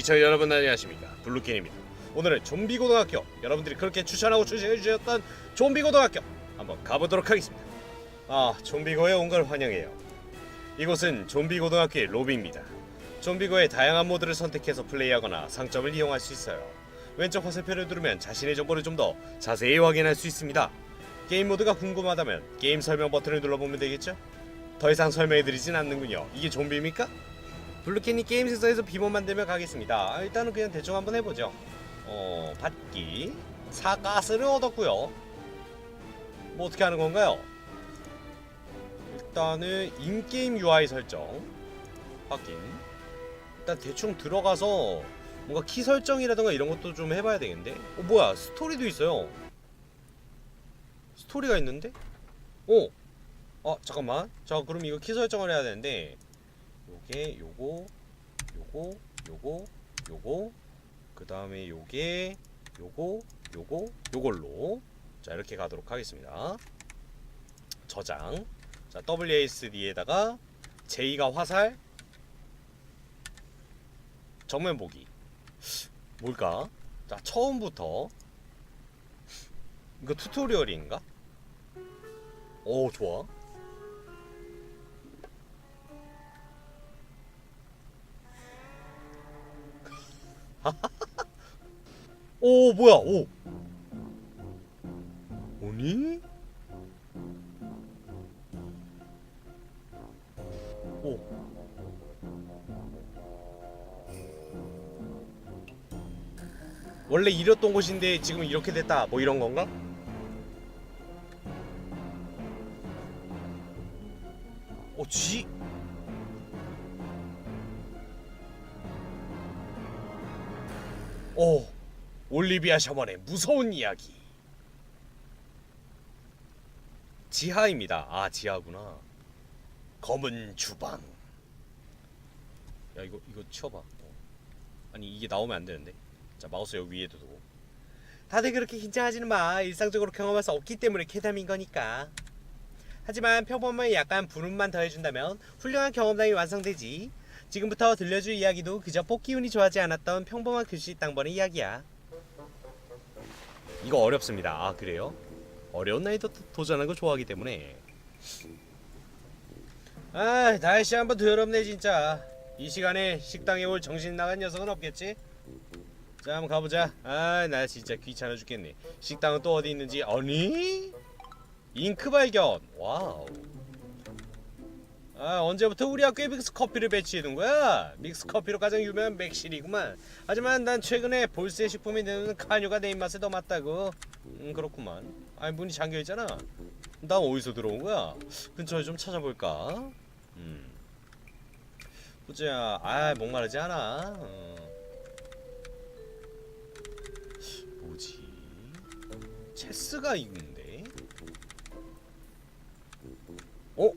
시청자 여러분 안녕하십니까? 블루캔입니다. 오늘은 좀비 고등학교. 여러분들이 그렇게 추천하고 추천해 주셨던 좀비 고등학교 한번 가보도록 하겠습니다. 아 좀비고에 온 걸 환영해요. 이곳은 좀비 고등학교의 로비입니다. 좀비고의 다양한 모드를 선택해서 플레이하거나 상점을 이용할 수 있어요. 왼쪽 화살표를 누르면 자신의 정보를 좀 더 자세히 확인할 수 있습니다. 게임 모드가 궁금하다면 게임 설명 버튼을 눌러보면 되겠죠? 더 이상 설명해드리진 않는군요. 이게 좀비입니까? 블루캔이 게임 세서에서 비번 만들며 가겠습니다. 아, 일단은 그냥 대충 한번 해보죠. 어, 받기, 사가스를 얻었고요. 뭐 어떻게 하는 건가요? 일단은 인게임 UI 설정 확인. 일단 대충 들어가서 뭔가 키 설정이라던가 이런 것도 좀 해봐야 되겠는데? 어 뭐야 스토리도 있어요. 스토리가 있는데? 오, 어 잠깐만. 자 그럼 이거 키 설정을 해야 되는데 요게 요거 요거 요거 요거 그 다음에 요게 요거 요거 요걸로. 자 이렇게 가도록 하겠습니다. 저장. 자 WASD에다가 J가 화살. 정면 보기. 뭘까? 자 처음부터 이거 튜토리얼인가? 오 좋아 오 뭐야 오 오니? 오 원래 이랬던 곳인데 지금 이렇게 됐다 뭐 이런 건가? 오 쥐? 오 올리비아 셔먼의 무서운 이야기. 지하입니다. 아 지하구나. 검은 주방. 야 이거 이거 치워봐. 어. 아니 이게 나오면 안 되는데. 자 마우스 여기 위에도 두고. 다들 그렇게 긴장하지는 마. 일상적으로 경험할 수 없기 때문에 쾌담인 거니까. 하지만 평범하게 약간 부름만 더해준다면 훌륭한 경험담이 완성되지 지금부터 들려줄 이야기도 그저 뽑기 운이 좋아하지 않았던 평범한 글씨 땅번의 이야기야. 이거 어렵습니다. 아 그래요? 어려운 나이도 도전하는 거 좋아하기 때문에. 아 날씨 한번 더럽네 진짜. 이 시간에 식당에 올 정신 나간 녀석은 없겠지? 자 한번 가보자. 아 나 진짜 귀찮아 죽겠네. 식당은 또 어디 있는지. 아니? 잉크 발견. 와우 아 언제부터 우리 학교에 믹스 커피를 배치해둔 거야? 믹스 커피로 가장 유명한 맥실이구만 하지만 난 최근에 볼세 식품이 내놓는 카뉴가 내 입맛에 더 맞다고 음 그렇구만 아니 문이 잠겨있잖아 난 어디서 들어온 거야? 근처에 좀 찾아볼까? 음 보자 아 목마르지 않아 어. 뭐지? 체스가 있는데? 어?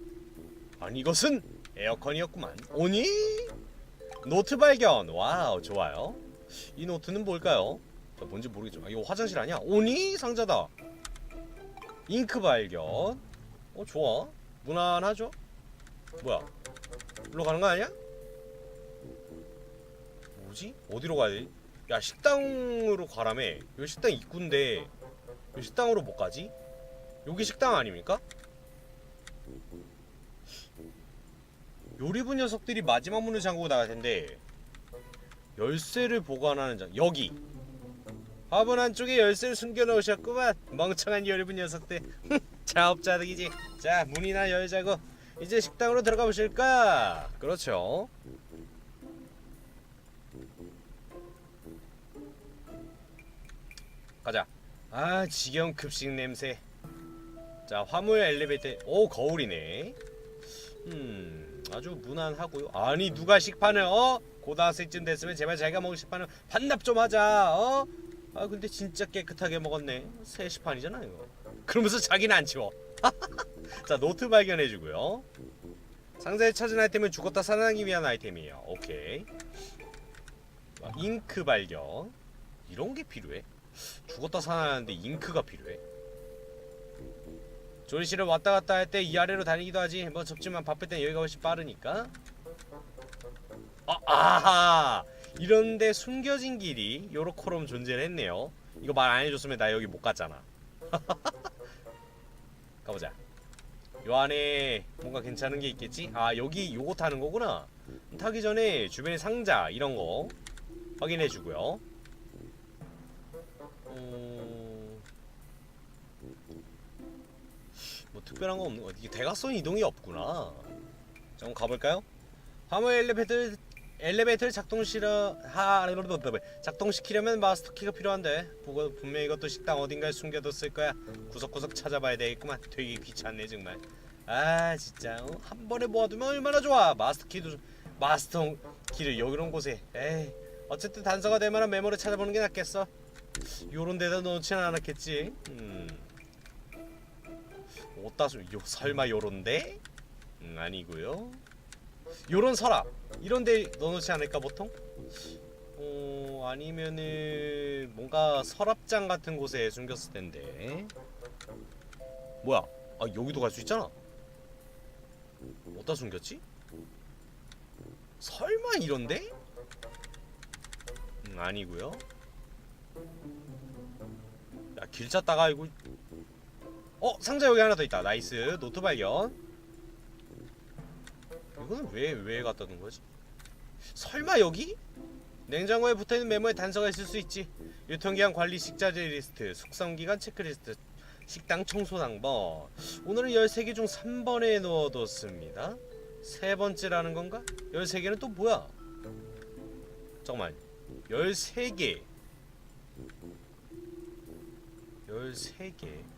아니 이것은 에어컨이었구만 오니? 노트 발견 와우 좋아요 이 노트는 뭘까요? 저 뭔지 모르겠지만 이거 화장실 아니야? 오니? 상자다 잉크 발견 어 좋아 무난하죠? 뭐야 일로 가는 거 아니야? 뭐지? 어디로 가야 돼? 야 식당으로 가라며 여기 식당 입구인데 여기 식당으로 못 가지? 여기 식당 아닙니까? 요리부 녀석들이 마지막 문을 잠그고 나갈 텐데 열쇠를 보관하는 장 여기. 화분 안쪽에 열쇠를 숨겨 놓으셨구만 멍청한 요리부 녀석들. 자업자득이지. 자 문이나 열자고 이제 식당으로 들어가 보실까? 그렇죠. 가자. 아 지겨운 급식 냄새. 자 화물 엘리베이터. 오 거울이네. 음 아주 무난하고요. 아니 누가 식판을 어? 고등학생쯤 됐으면 제발 자기가 먹을 식판을 반납 좀 하자 어? 아 근데 진짜 깨끗하게 먹었네. 새 식판이잖아 이거 그러면서 자기는 안 치워. 자 노트 발견해 주고요. 상자에 찾은 아이템은 죽었다 살아나기 위한 아이템이에요. 오케이. 아, 잉크 발견. 이런 게 필요해? 죽었다 살아나는데 잉크가 필요해 조리실을 왔다 갔다 할 때 이 아래로 다니기도 하지. 뭐 접지만 바쁠 땐 여기가 훨씬 빠르니까. 아, 아하! 이런데 숨겨진 길이 요렇게럼 존재를 했네요. 이거 말 안 해줬으면 나 여기 못 갔잖아. 가보자. 요 안에 뭔가 괜찮은 게 있겠지? 아 여기 요거 타는 거구나. 타기 전에 주변에 상자 이런 거 확인해 주고요 특별한 거 없는 거 이게 대각선 이동이 없구나. 자 한번 가볼까요? 화물 엘리베이터 엘리베이터를 작동시려 하 작동시키려면 마스터키가 필요한데 보고 분명 이것도 식당 어딘가에 숨겨뒀을 거야. 구석구석 찾아봐야 되겠구만. 되게 귀찮네 정말. 아 진짜. 어? 한 번에 모아두면 얼마나 좋아. 마스터키도 마스터키를 이런 곳에. 에이 어쨌든 단서가 될 만한 메모를 찾아보는 게 낫겠어. 요런 데다 넣지는 않았겠지. 음 좀 요, 설마 요런데? 음, 아니고요 요런 서랍 이런 데 넣어놓지 않을까 보통? 어 아니면은 뭔가 서랍장 같은 곳에 숨겼을 텐데 뭐야 아 여기도 갈 수 있잖아 어디다 숨겼지? 설마 이런데? 음, 아니고요 야 길 찾다가 이거 어 상자 여기 하나 더 있다. 나이스. 노트 발견. 이거는 왜 왜 갖다 놓은 거지? 설마 여기? 냉장고에 붙어있는 메모에 단서가 있을 수 있지. 유통기한 관리 식자재 리스트 숙성기간 체크리스트 식당 청소 당번 오늘은 13개 중 3번에 넣어뒀습니다. 세 번째라는 건가? 13개는 또 뭐야? 잠깐만. 13개. 13개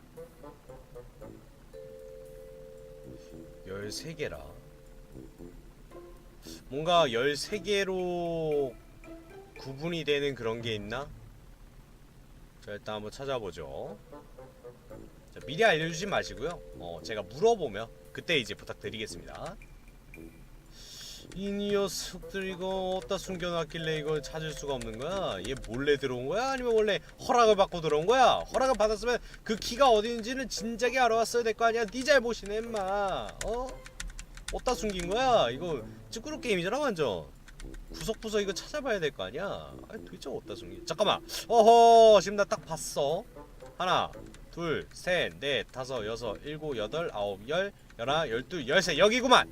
13개라. 뭔가 13개로 구분이 되는 그런 게 있나? 자 일단 한번 찾아보죠. 자, 미리 알려주지 마시고요. 어, 제가 물어보면 그때 이제 부탁드리겠습니다 이 녀석들 이거 어디다 숨겨놨길래 이걸 찾을 수가 없는 거야? 얘 몰래 들어온 거야? 아니면 원래 허락을 받고 들어온 거야? 허락을 받았으면 그 키가 어디 있는지는 진작에 알아왔어야 될 거 아니야? 네 잘못이네 임마 어? 어디다 숨긴 거야? 이거 찌꾸루 게임이잖아 완전 구석구석 이거 찾아봐야 될 거 아니야? 아니 도대체 어디다 숨긴 잠깐만 어허 지금 나 딱 봤어 하나 둘 셋 넷 다섯 여섯 일곱 여덟 아홉 열 열하나 열둘 열세 여기구만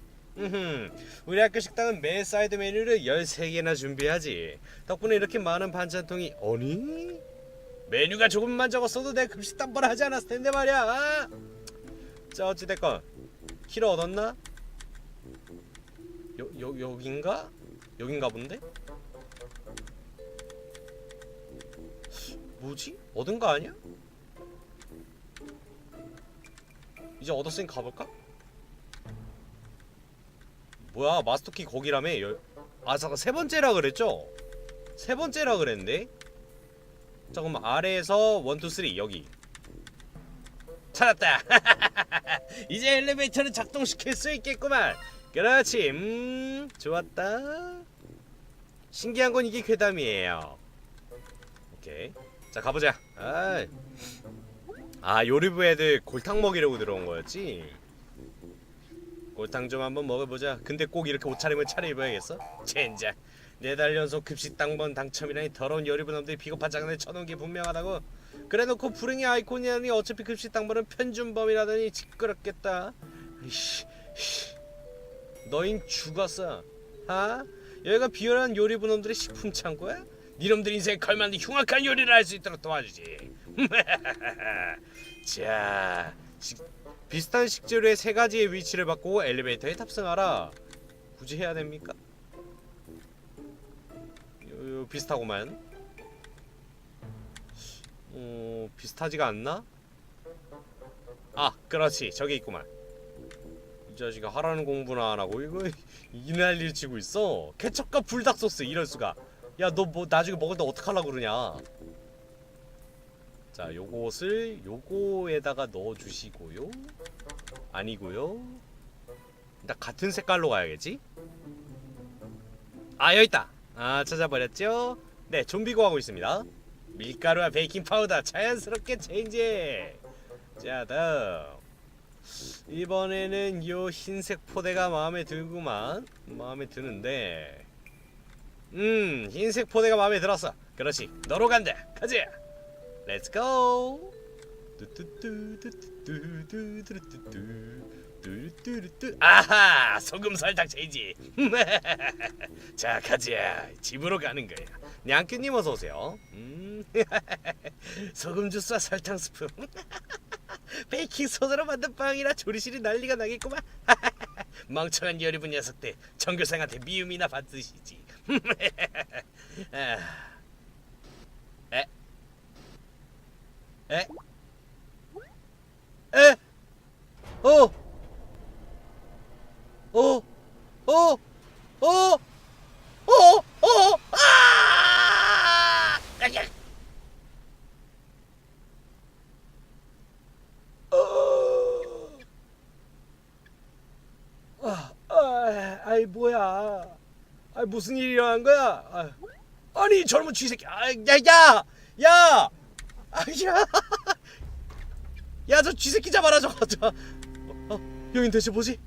우리 학교 식당은 매 사이드 메뉴를 13개나 준비하지 덕분에 이렇게 많은 반찬통이 아니? 메뉴가 조금만 적었어도 내 급식 담보를 하지 않았을 텐데 말이야 아? 자 어찌됐건 키를 얻었나? 여, 여, 여긴가? 여긴가 본데? 뭐지? 얻은 거 아니야? 이제 얻었으니 가볼까? 뭐야 마스터키 거기라며? 열... 아 잠깐 세 번째라 그랬죠? 세 번째라 그랬는데? 잠깐만 아래에서 원투 쓰리 여기. 찾았다. 이제 엘리베이터를 작동시킬 수 있겠구만. 그렇지 음 좋았다. 신기한 건 이게 괴담이에요. 오케이. 자 가보자. 아이. 아 요리부 애들 골탕 먹이려고 들어온 거였지 골탕 좀 한번 먹어보자. 근데 꼭 이렇게 옷차림을 차려입어야겠어? 젠장. 네 달 연속 급식 당번 당첨이라니 더러운 요리부 놈들이 비겁한 장난을 쳐놓은 게 분명하다고. 그래놓고 불행의 아이콘이라니 어차피 급식 당번은 편준범이라더니 시끄럽겠다. 이씨 너흰 죽었어. 아? 여기가 비열한 요리부 놈들의 식품 창고야? 니놈들 인생에 걸맞는 흉악한 요리를 할 수 있도록 도와주지. 자 식, 비슷한 식재료의 세 가지의 위치를 바꾸고 엘리베이터에 탑승하라. 굳이 해야 됩니까? 요, 요 비슷하고만. 어 비슷하지가 않나? 아 그렇지. 저기 있구만. 이 자식아 하라는 공부나 안 하고. 이거 이 난리를 치고 있어. 케첩과 불닭 소스 이럴 수가. 야 너 뭐 나중에 먹을 때 어떡하려고 그러냐 자 요것을 요거에다가 넣어주시고요. 아니고요. 일단 같은 색깔로 가야겠지? 아 여깄다. 아 찾아버렸죠? 네 좀비고 하고 있습니다. 밀가루와 베이킹 파우더. 자연스럽게 체인지 자 다음. 이번에는 요 흰색 포대가 마음에 들구만. 마음에 드는데. 음 흰색 포대가 마음에 들었어. 그렇지. 너로 간다. 가자 Let's go. 아하 소금 설탕 체지. 자 가지야 집으로 가는 거야 냥끼님 어서 오세요 음. 소금 주스와 설탕 스프 베이킹 소다로 만든 빵이라 조리실이 난리가 나겠구만 멍청한 여리분 녀석들 전교생한테 미움이나 받으시지 아. 에? 에? 에? 어? 어? 어? 어? 어? 어? 아! 어. 아, 아, 아이 뭐야? 아 무슨 일이 일어난 거야? 아, 아니 젊은 쥐새끼, 아, 야, 야, 야, 아, 야, 야, 저 쥐새끼 잡아라 저거, 저, 어, 어, 여긴 대체 뭐지?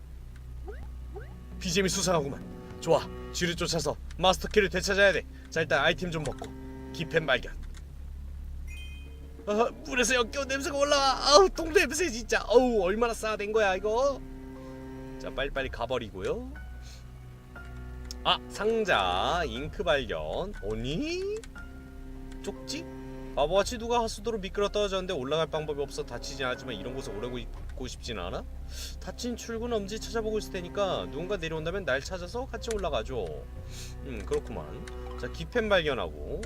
BGM이 수상하구만. 좋아, 쥐를 쫓아서 마스터 키를 되찾아야 돼. 자, 일단 아이템 좀 먹고 기펜 발견. 아, 물에서 역겨운 냄새가 올라와. 아우, 똥 냄새 진짜. 어우, 얼마나 싸된 거야 이거. 자, 빨리빨리 가버리고요. 아 상자 잉크 발견 오니 쪽지 바보같이 누가 하수도로 미끄러 떨어졌는데 올라갈 방법이 없어 다치진 않았지만 이런 곳에 오래 있고 싶진 않아? 다친 출구 엄지 찾아보고 있을 테니까 누군가 내려온다면 날 찾아서 같이 올라가죠 음 그렇구만. 자 기펜 발견하고.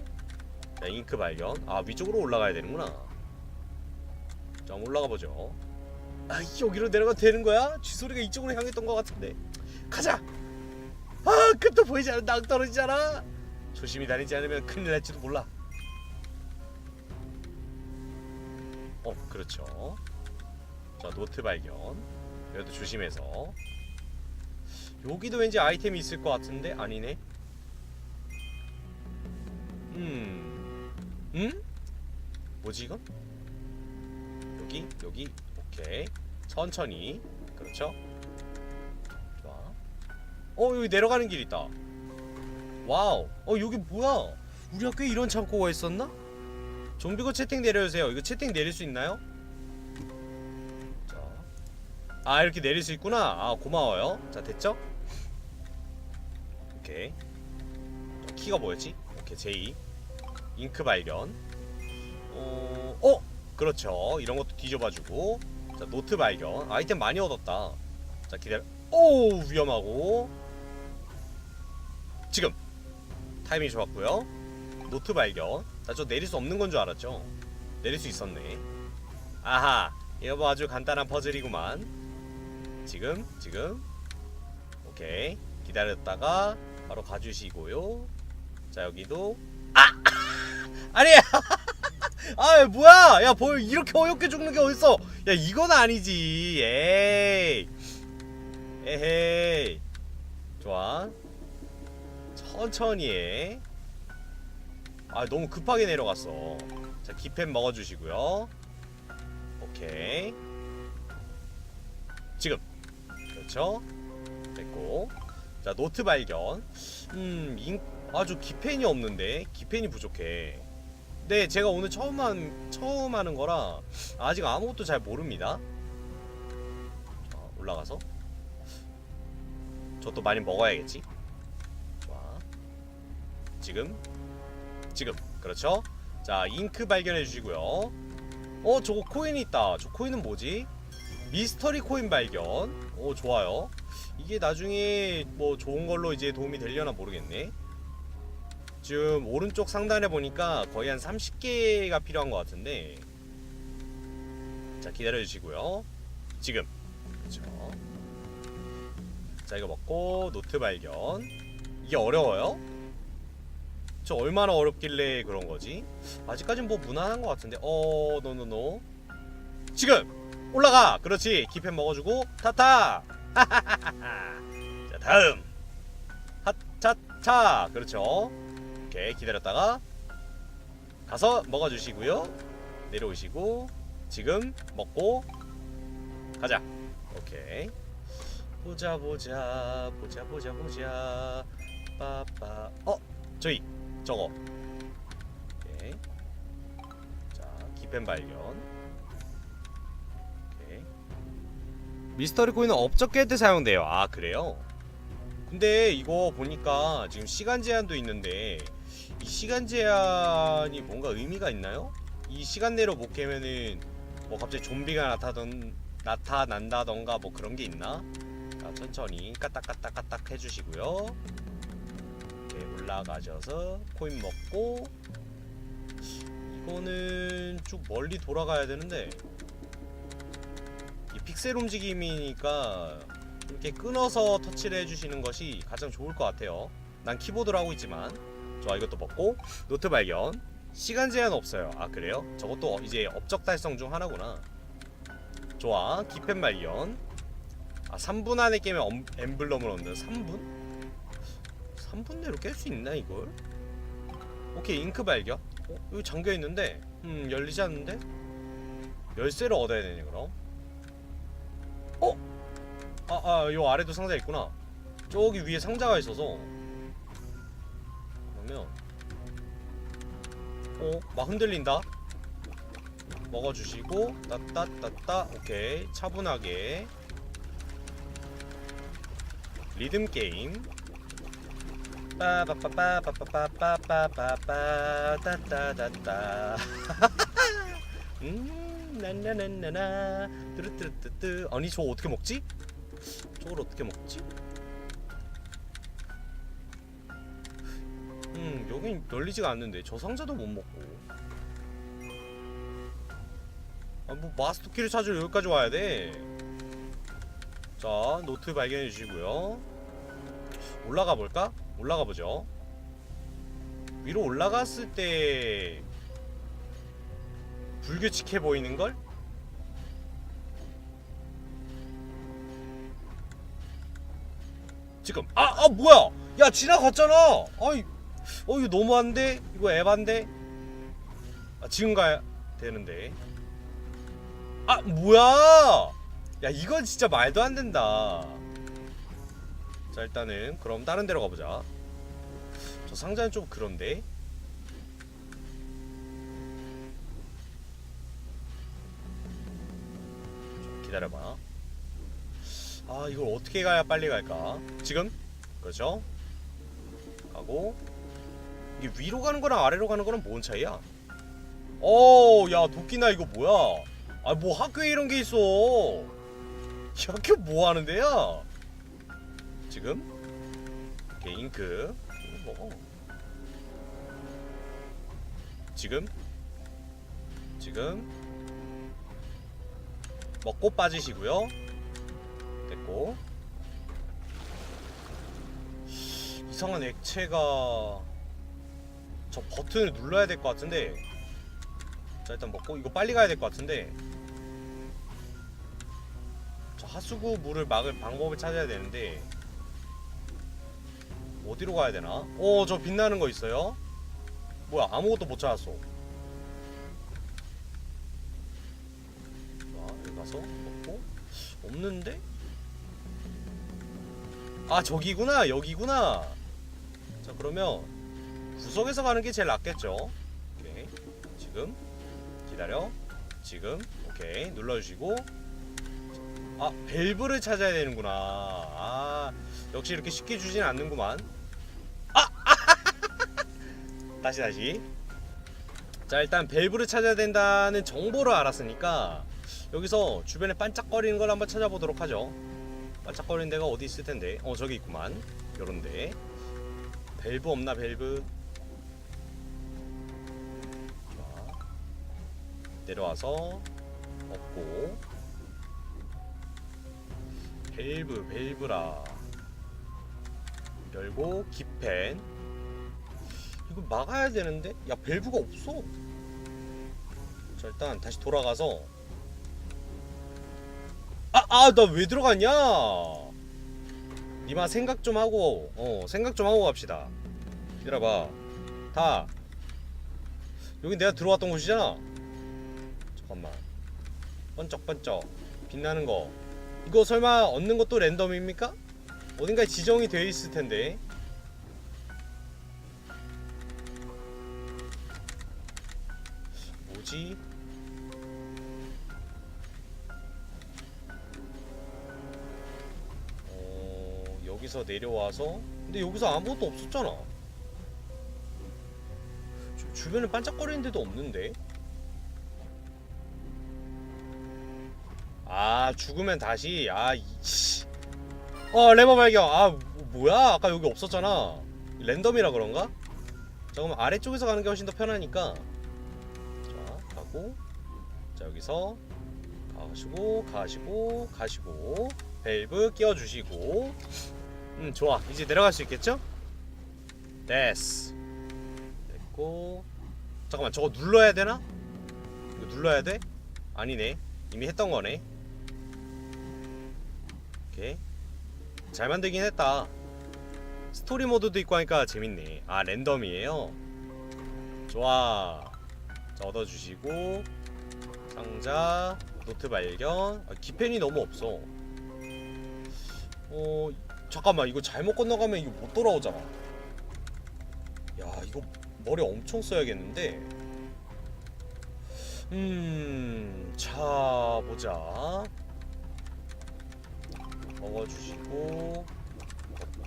자 잉크 발견. 아 위쪽으로 올라가야 되는구나. 자 올라가 보죠. 아 여기로 내려가도 되는 거야? 쥐소리가 이쪽으로 향했던 것 같은데. 가자! 아 끝도 보이지 않는 낭 떨어지잖아. 조심히 다니지 않으면 큰일 날지도 몰라 어 그렇죠. 자 노트 발견. 여기도 조심해서. 여기도 왠지 아이템이 있을 것 같은데? 아니네? 음. 음? 뭐지 이건? 여기 여기. 오케이. 천천히. 그렇죠? 좋아. 어 여기 내려가는 길 있다. 와우. 어 여기 뭐야? 우리 학교에 이런 창고가 있었나? 좀비고 채팅 내려주세요. 이거 채팅 내릴 수 있나요? 자. 아 이렇게 내릴 수 있구나. 아 고마워요. 자 됐죠? 오케이. 자, 키가 뭐였지? 오케이 제이. 잉크 발견. 어... 어? 그렇죠. 이런 것도 뒤져봐주고. 자 노트 발견. 아이템 많이 얻었다. 자 기다려. 오 위험하고. 지금. 타이밍이 좋았고요. 노트 발견 자저 내릴 수 없는 건 줄 알았죠? 내릴 수 있었네. 아하 이거 뭐 아주 간단한 퍼즐이구만. 지금 지금. 오케이. 기다렸다가 바로 가주시고요. 자 여기도. 아! 아니 아 뭐야! 야 뭘 이렇게 어렵게 죽는 게 어딨어? 야 이건 아니지. 에이. 에헤이. 좋아. 천천히 해. 아 너무 급하게 내려갔어. 자 기펜 먹어주시고요. 오케이. 지금 그렇죠. 됐고. 자 노트 발견. 음 인, 아주 기펜이 없는데 기펜이 부족해. 네 제가 오늘 처음 한 처음 하는 거라 아직 아무것도 잘 모릅니다. 자 올라가서 저도 많이 먹어야겠지. 좋아. 지금 지금. 그렇죠? 자 잉크 발견해 주시고요. 어 저거 코인이 있다. 저 코인은 뭐지? 미스터리 코인 발견. 오 좋아요. 이게 나중에 뭐 좋은 걸로 이제 도움이 되려나 모르겠네. 지금 오른쪽 상단에 보니까 거의 한 30개가 필요한 것 같은데. 자 기다려 주시고요. 지금. 그렇죠. 자 이거 먹고 노트 발견. 이게 어려워요? 저 얼마나 어렵길래 그런 거지? 아직까진 뭐 무난한 것 같은데. 어 노노노 지금 올라가! 그렇지. 기펜 먹어주고 타타! 자 다음. 하차차. 그렇죠. 오케이. 기다렸다가 가서 먹어주시고요. 내려오시고 지금 먹고 가자. 오케이. 보자 보자 보자 보자 보자. 빠빠. 어 저희 저거 오케이 자 기펜 발견 오케이 미스터리 코인은 업적 깰때 사용돼요 아 그래요? 근데 이거 보니까 지금 시간 제한도 있는데 이 시간 제한이 뭔가 의미가 있나요? 이 시간 내로 못 깨면은 뭐 갑자기 좀비가 나타던 나타난다던가 뭐 그런 게 있나? 자, 천천히 까딱까딱까딱 해주시고요. 올라가셔서 코인 먹고 이거는 쭉 멀리 돌아가야 되는데 이 픽셀 움직임이니까 이렇게 끊어서 터치를 해주시는 것이 가장 좋을 것 같아요. 난 키보드로 하고 있지만 좋아 이것도 먹고 노트 발견 시간 제한 없어요. 아 그래요? 저것도 이제 업적 달성 중 하나구나. 좋아 기펜 발견. 아 3분 안에 엄, 엠블럼을 얻는 3분? 3분 내로 깰 수 있나 이걸? 오케이 잉크 발견. 어? 여기 잠겨 있는데 음 열리지 않는데? 열쇠를 얻어야 되네 그럼. 어? 아, 아, 요 아래도 상자 있구나. 저기 위에 상자가 있어서. 그러면 어, 막 흔들린다. 먹어주시고 따따따따 오케이 차분하게 리듬 게임 빠바빠빠빠빠빠빠빠빠빠 따따따따 음 나나나나나 뚜루뚜루뚜뚜 아니 저거 어떻게 먹지? 저걸 어떻게 먹지? 음 여긴 열리지가 않는데 저 상자도 못 먹고 아뭐 마스터 키를 찾으러 여기까지 와야 돼 자 노트 발견해 주시고요 올라가 볼까? 올라가 보죠. 위로 올라갔을 때 불규칙해 보이는 걸? 지금. 아 아 뭐야? 야 지나갔잖아. 아이 어 이거 너무한데 이거 에반데 아 지금 가야 되는데. 아 뭐야? 야 이건 진짜 말도 안 된다. 자 일단은 그럼 다른 데로 가보자 저 상자는 좀 그런데. 좀 기다려봐. 아 이걸 어떻게 가야 빨리 갈까? 지금? 그렇죠? 가고. 이게 위로 가는 거랑 아래로 가는 거랑 뭔 차이야? 어야 도끼나 이거 뭐야? 아 뭐 학교에 이런 게 있어. 이 학교 뭐 하는 데야? 지금? 오케이 잉크 먹어 지금? 지금? 먹고 빠지시고요. 됐고. 이상한 액체가 저 버튼을 눌러야 될 것 같은데. 자 일단 먹고. 이거 빨리 가야 될 것 같은데. 저 하수구 물을 막을 방법을 찾아야 되는데 어디로 가야 되나? 어저 빛나는 거 있어요? 뭐야 아무것도 못 찾았어. 자 여기 가서 먹고. 없는데? 아 저기구나 여기구나. 자 그러면 구석에서 가는 게 제일 낫겠죠? 오케이. 지금 기다려. 지금. 오케이. 눌러 주시고 아 밸브를 찾아야 되는구나. 아 역시 이렇게 쉽게 주진 않는구만. 아! 다시 다시. 자 일단 밸브를 찾아야 된다는 정보를 알았으니까 여기서 주변에 반짝거리는 걸 한번 찾아보도록 하죠. 반짝거리는 데가 어디 있을 텐데? 어 저기 있구만. 요런데. 밸브 없나 밸브? 자, 내려와서 없고 밸브 밸브라. 열고 기펜. 이거 막아야 되는데? 야 밸브가 없어. 자 일단 다시 돌아가서. 아아 나 왜 들어갔냐? 니마 생각 좀 하고 어 생각 좀 하고 갑시다. 기다려봐. 다. 여기 내가 들어왔던 곳이잖아. 잠깐만. 번쩍번쩍. 빛나는 거 이거 설마 얻는 것도 랜덤입니까? 어딘가에 지정이 되어 있을 텐데 뭐지? 어, 여기서 내려와서 근데 여기서 아무것도 없었잖아 주변에 반짝거리는 데도 없는데 아 죽으면 다시 아 이씨. 어 레버 발견. 아 뭐- 뭐야? 아까 여기 없었잖아. 랜덤이라 그런가? 잠깐만 아래쪽에서 가는 게 훨씬 더 편하니까. 자 가고 자 여기서 가시고 가시고 가시고 밸브 끼워주시고 음 좋아 이제 내려갈 수 있겠죠? 됐어 됐고 잠깐만 저거 눌러야 되나? 이거 눌러야 돼? 아니네 이미 했던 거네 오케이. 잘 만들긴 했다. 스토리 모드도 있고 하니까 재밌네. 아 랜덤이에요? 좋아. 자 얻어주시고. 상자 노트 발견. 아, 기펜이 너무 없어. 어 잠깐만. 이거 잘못 건너가면 이거 못 돌아오잖아. 야 이거 머리 엄청 써야겠는데? 음자 보자 먹어주시고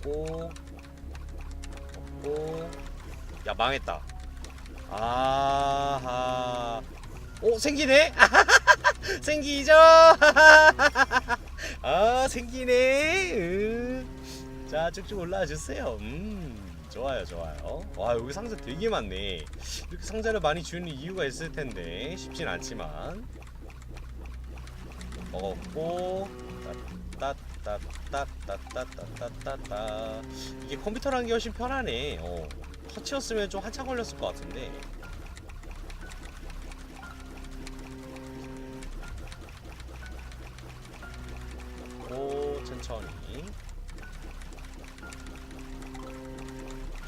먹고 먹고. 야 망했다. 아하. 오 생기네? 생기죠? 아 생기네. 음. 자 쭉쭉 올라와 주세요. 음 좋아요 좋아요. 와 여기 상자 되게 많네. 이렇게 상자를 많이 주는 이유가 있을 텐데 쉽진 않지만. 먹었고 따따 따따따따따따따 이게 컴퓨터라는 게 훨씬 편하네. 어 터치였으면 좀 한참 걸렸을 것 같은데. 오 천천히.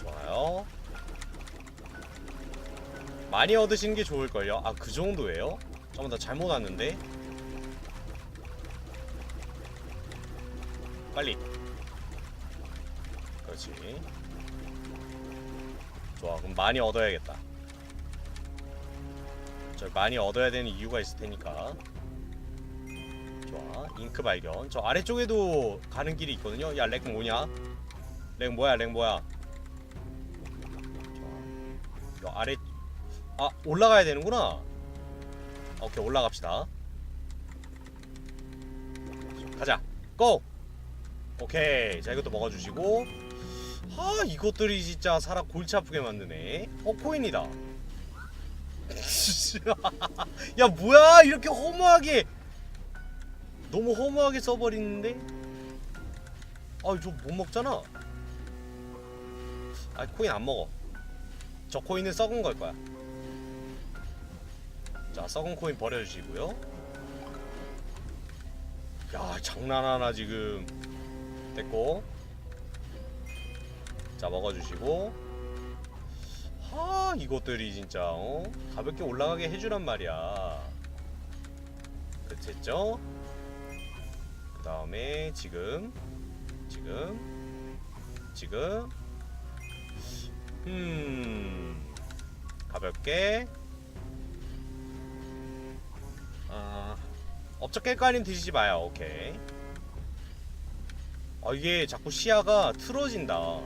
좋아요. 많이 얻으시는 게 좋을걸요? 아 그 정도예요? 잠깐만 나 잘못 왔는데 빨리. 그렇지. 좋아. 그럼 많이 얻어야겠다. 저 많이 얻어야 되는 이유가 있을 테니까. 좋아. 잉크 발견. 저 아래쪽에도 가는 길이 있거든요. 야 렉 뭐냐? 렉 뭐야? 렉 뭐야? 좋아. 요 아래 아 올라가야 되는구나. 오케이 올라갑시다. 가자. 고 오케이. 자 이것도 먹어주시고. 아 이것들이 진짜 사람 골치 아프게 만드네. 어 코인이다. 야 뭐야? 이렇게 허무하게. 너무 허무하게 써버리는데? 아 저 못 먹잖아. 아 코인 안 먹어. 저 코인은 썩은 걸 거야. 자 썩은 코인 버려주시고요. 야 장난하나 지금 됐고. 자 먹어주시고. 하 이것들이 진짜 어? 가볍게 올라가게 해주란 말이야. 됐죠? 그 다음에 지금 지금 지금. 음 가볍게. 아 업적 깰거 아니면 드시지 마요. 오케이 아 이게 자꾸 시야가 틀어진다.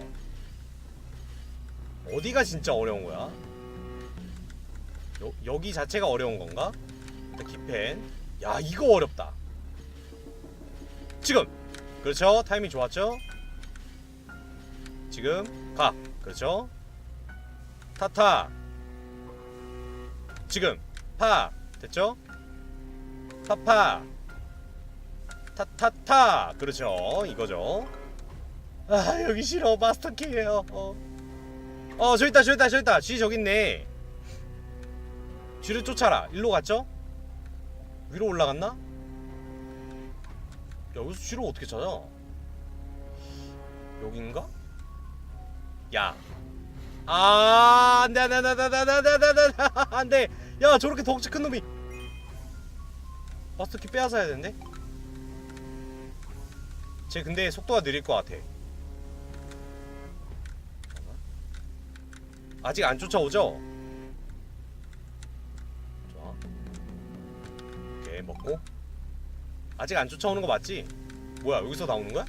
어디가 진짜 어려운 거야? 여, 여기 자체가 어려운 건가? 일단 기펜. 야 이거 어렵다. 지금! 그렇죠? 타이밍 좋았죠? 지금 가! 그렇죠? 타타! 지금 파! 됐죠? 파파 타타타. 그렇죠. 이거죠. 아 여기 싫어. 마스터키예요. 어. 어 저기 있다 저기 있다 저기 있다. 쥐 저기 있네. 쥐를 쫓아라. 일로 갔죠? 위로 올라갔나? 야 여기서 쥐를 어떻게 찾아? 여긴가? 야. 아, 안 돼 안 돼 안 돼 안 돼 안 돼 안 돼 안 돼. 안 돼. 야 저렇게 덩치 큰 놈이. 마스터키 빼앗아야 되는데 쟤 근데 속도가 느릴 것 같아 아직 안 쫓아오죠? 자 먹고 아직 안 쫓아오는 거 맞지? 뭐야 여기서 나오는 거야?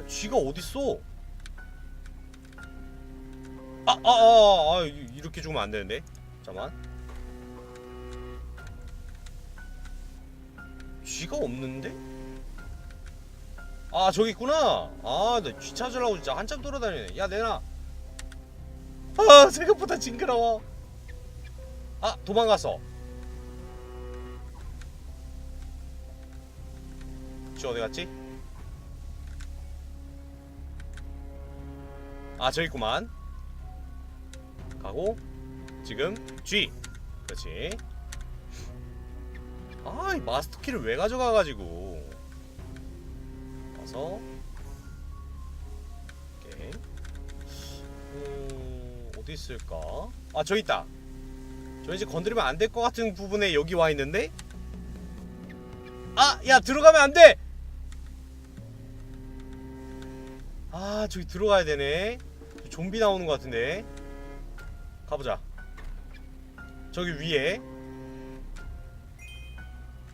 야, 쥐가 어딨어? 아, 아, 아, 아, 이- 이렇게 죽으면 안 되는데. 잠만. 쥐가 없는데? 아, 저기 있구나. 아, 나쥐 찾으려고 진짜 한참 돌아다니네. 야, 내놔. 아, 생각보다 징그러워. 아, 도망갔어. 쥐 어디 갔지? 아, 저기 있구만. 가고 지금 G 그렇지 아 이 마스터 키를 왜 가져가가지고. 가서. 오케이. 음, 어디 있을까? 아 저기 있다. 저 이제 건드리면 안 될 것 같은 부분에 여기 와 있는데? 아 야 들어가면 안 돼! 아 저기 들어가야 되네. 좀비 나오는 것 같은데. 가보자. 저기 위에.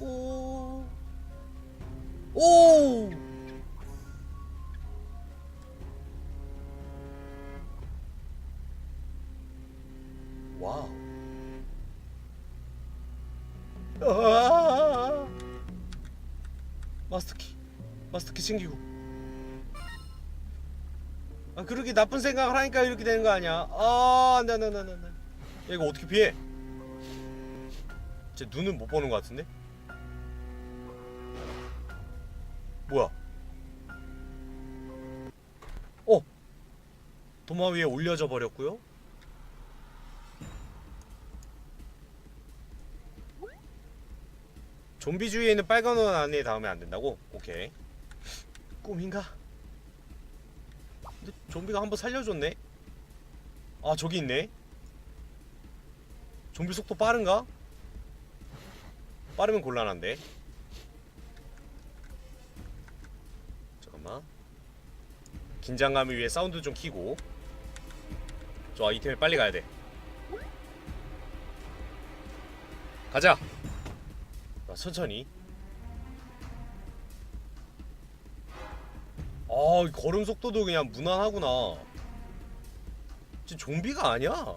오. 오. 와우. 아. 마스터키. 마스터키 챙기고. 아 그렇게 나쁜 생각을 하니까 이렇게 되는 거 아니야? 아, 안돼 안돼. 야 이거 어떻게 피해? 제 눈은 못 보는 것 같은데? 뭐야? 어? 도마 위에 올려져 버렸고요. 좀비 주위에 있는 빨간 원 안에 닿으면 안 된다고? 오케이. 꿈인가? 근데 좀비가 한번 살려줬네. 아 저기 있네. 좀비 속도 빠른가? 빠르면 곤란한데. 잠깐만. 긴장감을 위해 사운드 좀 키고. 좋아 이템에 빨리 가야 돼. 가자. 자, 천천히. 아, 이 걸음 속도도 그냥 무난하구나. 진짜 좀비가 아니야.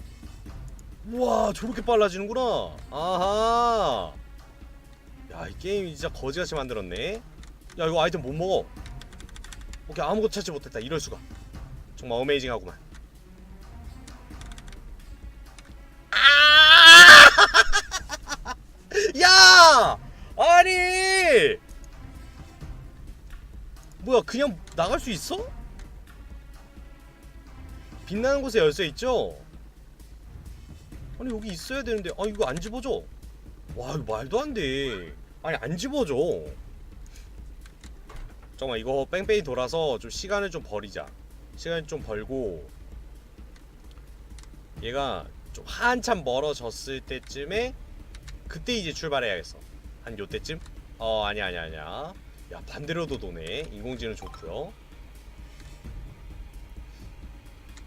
우와, 저렇게 빨라지는구나. 아하. 야, 이 게임 진짜 거지같이 만들었네. 야, 이거 아이템 못 먹어. 오케이, 아무것도 찾지 못했다. 이럴 수가. 정말 어메이징하구만. 아! 야! 아니! 뭐야, 그냥 나갈 수 있어? 빛나는 곳에 열쇠 있죠? 아니 여기 있어야 되는데. 아 이거 안 집어줘. 와 이거 말도 안돼. 아니 안 집어줘. 잠깐만 이거 뺑뺑이 돌아서 좀 시간을 좀 버리자. 시간 좀 벌고. 얘가 좀 한참 멀어졌을 때쯤에 그때 이제 출발해야겠어. 한 요때쯤? 어 아니야 아니야 아니야. 야 반대로도 도네. 인공지능 좋고요.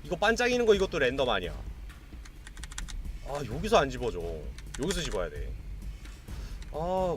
이거 반짝이는 거 이것도 랜덤 아니야 아 여기서 안 집어줘. 여기서 집어야 돼아